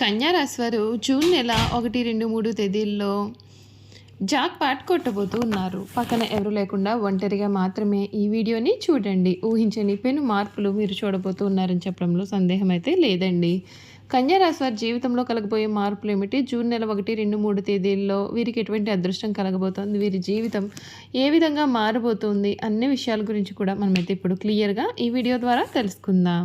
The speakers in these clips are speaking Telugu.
కన్యారాశివారు జూన్ నెల ఒకటి రెండు మూడు తేదీల్లో జాక్ పాట్ కొట్టబోతూ ఉన్నారు. పక్కన ఎవరు లేకుండా ఒంటరిగా మాత్రమే ఈ వీడియోని చూడండి. ఊహించని పెను మార్పులు మీరు చూడబోతూ ఉన్నారని చెప్పడంలో సందేహం అయితే లేదండి. కన్యారాశి వారి జీవితంలో కలగబోయే మార్పులు ఏమిటి? జూన్ నెల ఒకటి రెండు మూడు తేదీల్లో వీరికి ఎటువంటి అదృష్టం కలగబోతోంది? వీరి జీవితం ఏ విధంగా మారబోతుంది? అన్ని విషయాల గురించి కూడా మనమైతే ఇప్పుడు క్లియర్గా ఈ వీడియో ద్వారా తెలుసుకుందాం.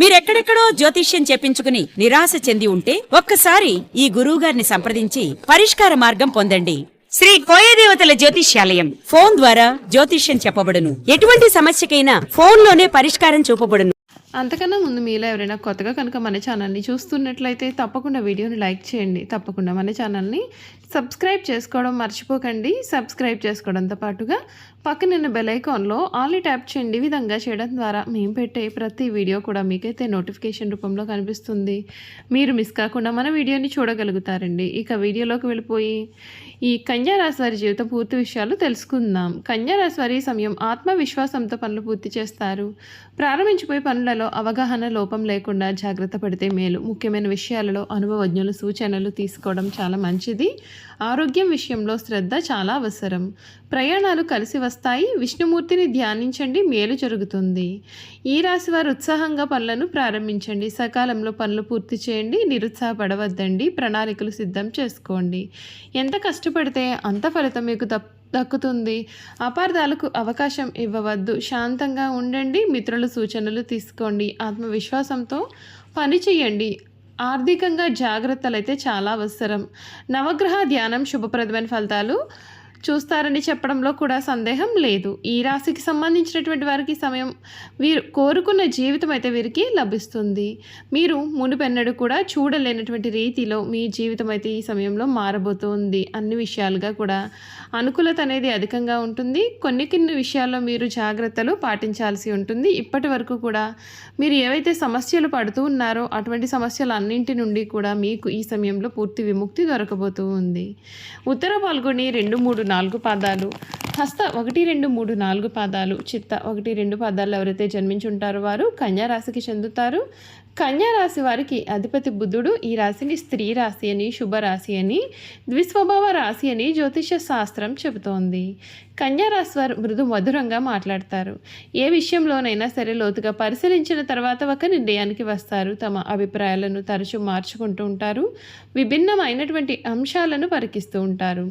మీరెక్కడెక్కడో జ్యోతిష్యం చెప్పించుకుని నిరాశ చెంది ఉంటే ఒక్కసారి ఈ గురువుగారిని సంప్రదించి పరిష్కార మార్గం పొందండి. శ్రీ కోయదేవతల జ్యోతిష్యాలయం. ఫోన్ ద్వారా జ్యోతిష్యం చెప్పబడును. ఎటువంటి సమస్యకైనా ఫోన్లోనే పరిష్కారం చూపబడును. అంతకన్నా ముందు మీలో ఎవరైనా కొత్తగా కనుక మన ఛానల్ని చూస్తున్నట్లయితే తప్పకుండా వీడియోని లైక్ చేయండి. తప్పకుండా మన ఛానల్ని సబ్స్క్రైబ్ చేసుకోవడం మర్చిపోకండి. సబ్స్క్రైబ్ చేసుకోవడంతో పాటుగా పక్కనున్న బెలైకాన్లో ఆల్ ట్యాప్ చేయండి. విధంగా చేయడం ద్వారా మేము పెట్టే ప్రతి వీడియో కూడా మీకైతే నోటిఫికేషన్ రూపంలో కనిపిస్తుంది. మీరు మిస్ కాకుండా మన వీడియోని చూడగలుగుతారండి. ఇక వీడియోలోకి వెళ్ళిపోయి ఈ కన్యారాశి వారి జీవితం పూర్తి విషయాలు తెలుసుకుందాం. కన్యారాశి వారి సమయం ఆత్మవిశ్వాసంతో పనులు పూర్తి చేస్తారు. ప్రారంభించిపోయే పనులలో అవగాహన లోపం లేకుండా జాగ్రత్త పడితే మేలు. ముఖ్యమైన విషయాలలో అనుభవజ్ఞుల సూచనలు తీసుకోవడం చాలా మంచిది. ఆరోగ్యం విషయంలో శ్రద్ధ చాలా అవసరం. ప్రయాణాలు కలిసి వస్తాయి. విష్ణుమూర్తిని ధ్యానించండి. మేలు జరుగుతుంది. ఈ రాశి వారు ఉత్సాహంగా పనులను ప్రారంభించండి. సకాలంలో పనులు పూర్తి చేయండి. నిరుత్సాహపడవద్దండి. ప్రణాళికలు సిద్ధం చేసుకోండి. ఎంత కష్టపడితే అంత ఫలితం మీకు తప్ప దక్కుతుంది. అపార్థాలకు అవకాశం ఇవ్వవద్దు. శాంతంగా ఉండండి. మిత్రుల సూచనలు తీసుకోండి. ఆత్మవిశ్వాసంతో పని చేయండి. ఆర్థికంగా జాగ్రత్తలు అయితే చాలా అవసరం. నవగ్రహ ధ్యానం శుభప్రదమైన ఫలితాలు. చూస్తారని చెప్పడంలో కూడా సందేహం లేదు. ఈ రాశికి సంబంధించినటువంటి వారికి సమయం వీరు కోరుకున్న జీవితం అయితే వీరికి లభిస్తుంది. మీరు మునుపెన్నడు కూడా చూడలేనటువంటి రీతిలో మీ జీవితం అయితే ఈ సమయంలో మారబోతుంది అన్ని విషయాలుగా కూడా. అనుకూలత అనేది అధికంగా ఉంటుంది. కొన్ని కొన్ని విషయాల్లో మీరు జాగ్రత్తలు పాటించాల్సి ఉంటుంది. ఇప్పటి వరకు కూడా మీరు ఏవైతే సమస్యలు పడుతూ ఉన్నారో అటువంటి సమస్యలు అన్నింటి నుండి కూడా మీకు ఈ సమయంలో పూర్తి విముక్తి దొరకబోతూ ఉంది ఉత్తర పాల్గొని రెండు మూడు నాలుగు పాదాలు. హస్త ఒకటి రెండు మూడు నాలుగు పాదాలు. చిత్త ఒకటి రెండు పాదాలు ఎవరైతే జన్మించి ఉంటారో వారు కన్యా రాశికి చెందుతారు. కన్యా రాశి వారికి అధిపతి బుద్ధుడు ఈ రాశిని స్త్రీ రాశి అని శుభరాశి అని ద్విస్వభావ రాశి అని జ్యోతిష శాస్త్రం చెబుతోంది. కన్యా రాశి వారు మృదు మధురంగా మాట్లాడతారు. ఏ విషయంలోనైనా సరే లోతుగా పరిశీలించిన తర్వాత ఒక నిర్ణయానికి వస్తారు. తమ అభిప్రాయాలను తరచూ మార్చుకుంటూ ఉంటారు. విభిన్నమైనటువంటి అంశాలను పరికిస్తూ ఉంటారు.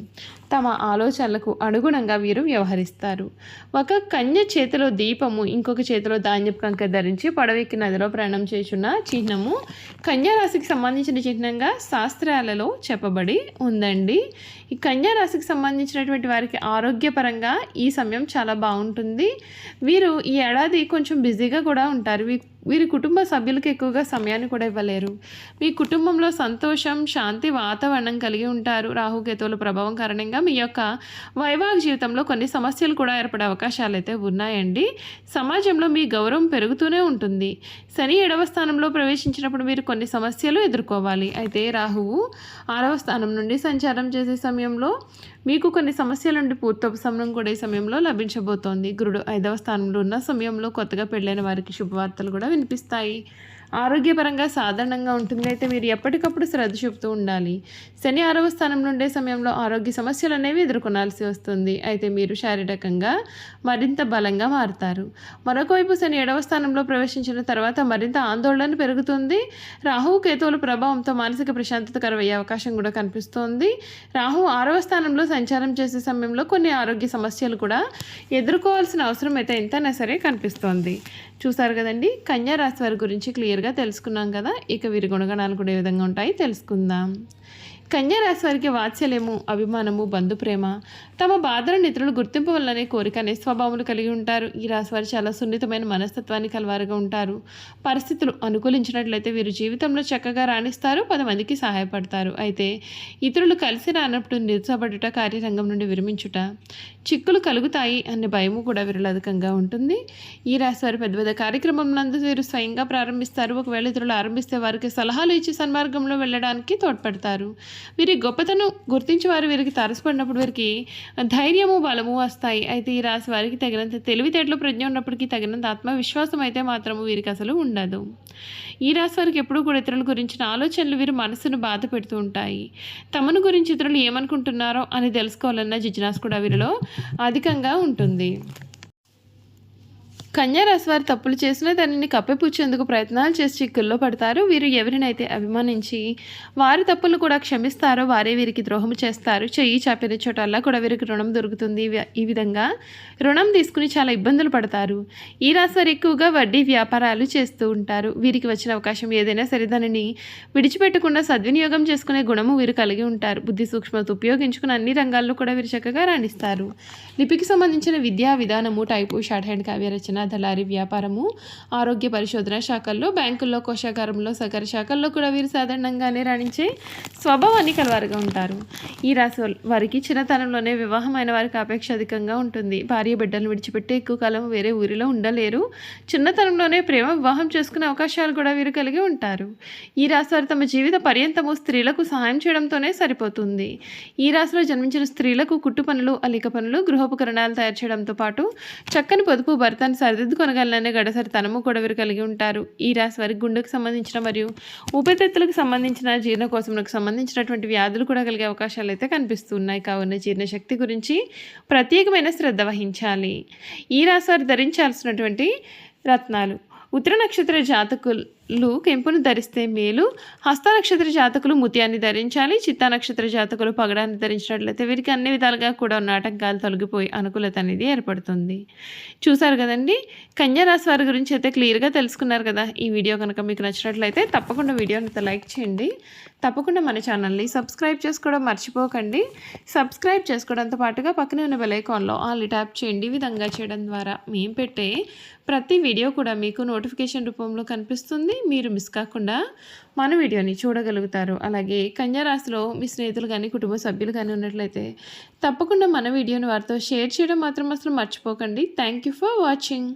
తమ ఆలోచనలకు అనుగుణంగా వీరు వ్యవహరిస్తారు. ఒక కన్య చేతిలో దీపము ఇంకొక చేతిలో ధాన్యపు కంక ధరించి పడవెక్కి నదిలో ప్రయాణం చేస్తున్న చిహ్నము. కన్యా రాశికి సంబంధించిన చిహ్నంగా శాస్త్రాలలో చెప్పబడి ఉందండి. ఈ కన్యా రాశికి సంబంధించినటువంటి వారికి ఆరోగ్యపరంగా ఈ సమయం చాలా బాగుంటుంది. వీరు ఈ ఏడాది కొంచెం బిజీగా కూడా ఉంటారు. వీ వీరి కుటుంబ సభ్యులకు ఎక్కువగా సమయాన్ని కూడా ఇవ్వలేరు. మీ కుటుంబంలో సంతోషం శాంతి వాతావరణం కలిగి ఉంటారు. రాహుకేతువుల ప్రభావం కారణంగా మీ యొక్క వైవాహిక జీవితంలో కొన్ని సమస్యలు కూడా ఏర్పడే అవకాశాలు అయితే ఉన్నాయండి. సమాజంలో మీ గౌరవం పెరుగుతూనే ఉంటుంది. శని ఏడవ స్థానంలో ప్రవేశించినప్పుడు మీరు కొన్ని సమస్యలు ఎదుర్కోవాలి. అయితే రాహువు ఆరవ స్థానం నుండి సంచారం చేసే సమయంలో మీకు కొన్ని సమస్యల నుండి పూర్తి ఉపశమనం కూడా ఈ సమయంలో లభించబోతోంది. గురుడు ఐదవ స్థానంలో ఉన్న సమయంలో కొత్తగా పెళ్ళైన వారికి శుభవార్తలు కూడా వినిపిస్తాయి ఆరోగ్యపరంగా సాధారణంగా ఉంటుంది. అయితే మీరు ఎప్పటికప్పుడు శ్రద్ధ చూపుతూ ఉండాలి. శని ఆరవ స్థానం నుండే సమయంలో ఆరోగ్య సమస్యలు అనేవి ఎదుర్కొనాల్సి వస్తుంది. అయితే మీరు శారీరకంగా మరింత బలంగా మారుతారు. మరొక వైపు శని ఏడవ స్థానంలో ప్రవేశించిన తర్వాత మరింత ఆందోళన పెరుగుతుంది. రాహు కేతువుల ప్రభావంతో మానసిక ప్రశాంతత కరువయ్యే అవకాశం కూడా కనిపిస్తోంది. రాహు ఆరవ స్థానంలో సంచారం చేసే సమయంలో కొన్ని ఆరోగ్య సమస్యలు కూడా ఎదుర్కోవాల్సిన అవసరం అయితే ఎంతైనా సరే కనిపిస్తోంది. చూసారు కదండి? కన్యా రాశి వారి గురించి క్లియర్ క్లియర్గా తెలుసుకున్నాం కదా ఇక వీరి గుణగణాలు కూడా ఏ విధంగా ఉంటాయి తెలుసుకుందాం. కన్యా రాశి వారికి వాత్సల్యము అభిమానము బంధుప్రేమ తమ బాధలను ఇతరులు గుర్తింపు వల్లనే కోరిక అనే స్వభావములు కలిగి ఉంటారు. ఈ రాశి వారు చాలా సున్నితమైన మనస్తత్వాన్ని కలవారుగా ఉంటారు. పరిస్థితులు అనుకూలించినట్లయితే వీరు జీవితంలో చక్కగా రాణిస్తారు పది మందికి సహాయపడతారు. అయితే ఇతరులు కలిసి రానప్పుడు నిరుసపడుట కార్యరంగం నుండి విరమించుట చిక్కులు కలుగుతాయి అనే భయము కూడా వీరిలో అధికంగా ఉంటుంది. ఈ రాశి వారు పెద్ద పెద్ద కార్యక్రమం నందు వీరు స్వయంగా ప్రారంభిస్తారు. ఒకవేళ ఇతరులు ఆరంభిస్తే వారికి సలహాలు ఇచ్చి సన్మార్గంలో వెళ్ళడానికి తోడ్పడతారు. వీరి గొప్పతనం గుర్తించి వారు వీరికి తారసపడినప్పుడు వీరికి ధైర్యము బలము వస్తాయి. అయితే ఈ రాశి వారికి తగినంత తెలివితేటలు ప్రజ్ఞ ఉన్నప్పటికీ తగినంత ఆత్మవిశ్వాసం అయితే మాత్రము వీరికి అసలు ఉండదు. ఈ రాశి వారికి ఎప్పుడూ కూడా ఇతరుల గురించిన ఆలోచనలు వీరి మనసును బాధ పెడుతూ ఉంటాయి. తమను గురించి ఇతరులు ఏమనుకుంటున్నారో అని తెలుసుకోవాలన్న జిజ్ఞాస కూడా వీరిలో అధికంగా ఉంటుంది. కన్యా రాశి వారు తప్పులు చేసినా దానిని కప్పిపుచ్చేందుకు ప్రయత్నాలు చేసి చిక్కుల్లో పడతారు. వీరు ఎవరినైతే అభిమానించి వారి తప్పులు కూడా క్షమిస్తారో వారే వీరికి ద్రోహం చేస్తారు. చెయ్యి చాపిన చోటల్లా కూడా వీరికి రుణం దొరుకుతుంది. ఈ విధంగా రుణం తీసుకుని చాలా ఇబ్బందులు పడతారు. ఈ రాశి వారు ఎక్కువగా వడ్డీ వ్యాపారాలు చేస్తూ ఉంటారు. వీరికి వచ్చిన అవకాశం ఏదైనా సరే దానిని విడిచిపెట్టకుండా సద్వినియోగం చేసుకునే గుణము వీరు కలిగి ఉంటారు. బుద్ధి సూక్ష్మత ఉపయోగించుకుని అన్ని రంగాల్లో కూడా వీరు చక్కగా రాణిస్తారు. లిపికి సంబంధించిన విద్యా విధానము టైపు షార్ట్ హ్యాండ్ కావ్య రచన దళారీ వ్యాపారము ఆరోగ్య పరిశోధన శాఖల్లో బ్యాంకుల్లో కోశాగారంలో సహకార శాఖల్లో కూడా వీరు సాధారణంగానే రాణించే స్వభావాన్ని కలవారుగా ఉంటారు. ఈ రాశి వారికి చిన్నతనంలోనే వివాహమైన వారికి అపేక్ష అధికంగా ఉంటుంది. భార్య బిడ్డలను విడిచిపెట్టి ఎక్కువ కాలం వేరే ఊరిలో ఉండలేరు. చిన్నతనంలోనే ప్రేమ వివాహం చేసుకునే అవకాశాలు కూడా వీరు కలిగి ఉంటారు. ఈ రాశి వారు తమ జీవిత పర్యంతము స్త్రీలకు సహాయం చేయడంతోనే సరిపోతుంది. ఈ రాశిలో జన్మించిన స్త్రీలకు కుట్టు పనులు అలిక పనులు గృహోపకరణాలు తయారు చేయడంతో పాటు చక్కని పొదుపు భర్తను సరిదిద్దుకొనగలననే గడసరి తనము కూడా వీరు కలిగి ఉంటారు. ఈ రాశి వారికి గుండెకు సంబంధించిన మరియు ఉపతెత్తులకు సంబంధించిన జీర్ణకోశములకు సంబంధించినటువంటి వ్యాధులు కూడా కలిగే అవకాశాలు అయితే కనిపిస్తున్నాయి. కావున జీర్ణశక్తి గురించి ప్రత్యేకమైన శ్రద్ధ వహించాలి. ఈ రాశి వారు ధరించాల్సినటువంటి రత్నాలు. ఉత్తర నక్షత్ర జాతకులు కెంపును ధరిస్తే మేలు. హస్త నక్షత్ర జాతకులు ముత్యాన్ని ధరించాలి. చిత్తా నక్షత్ర జాతకులు పగడాన్ని ధరించినట్లయితే వీరికి అన్ని విధాలుగా కూడా ఉన్న ఆటంకాలు తొలగిపోయి అనుకూలత అనేది ఏర్పడుతుంది. చూసారు కదండి? కన్యా రాశి వారి గురించి అయితే క్లియర్గా తెలుసుకున్నారు కదా. ఈ వీడియో కనుక మీకు నచ్చినట్లయితే తప్పకుండా వీడియోని అయితే లైక్ చేయండి. తప్పకుండా మన ఛానల్ని సబ్స్క్రైబ్ చేసుకోవడం మర్చిపోకండి. సబ్స్క్రైబ్ చేసుకోవడంతో పాటుగా పక్కనే ఉన్న బెలైకాన్లో ఆల్ ట్యాప్ చేయండి. ఈ విధంగా చేయడం ద్వారా మేము పెట్టే ప్రతి వీడియో కూడా మీకు నోటిఫికేషన్ రూపంలో కనిపిస్తుంది. మీరు మిస్ కాకుండా మన వీడియోని చూడగలుగుతారు. అలాగే కన్యారాశిలో మీ స్నేహితులు కానీ కుటుంబ సభ్యులు కానీ ఉన్నట్లయితే తప్పకుండా మన వీడియోని వారితో షేర్ చేయడం మాత్రం అసలు మర్చిపోకండి. Thank you for watching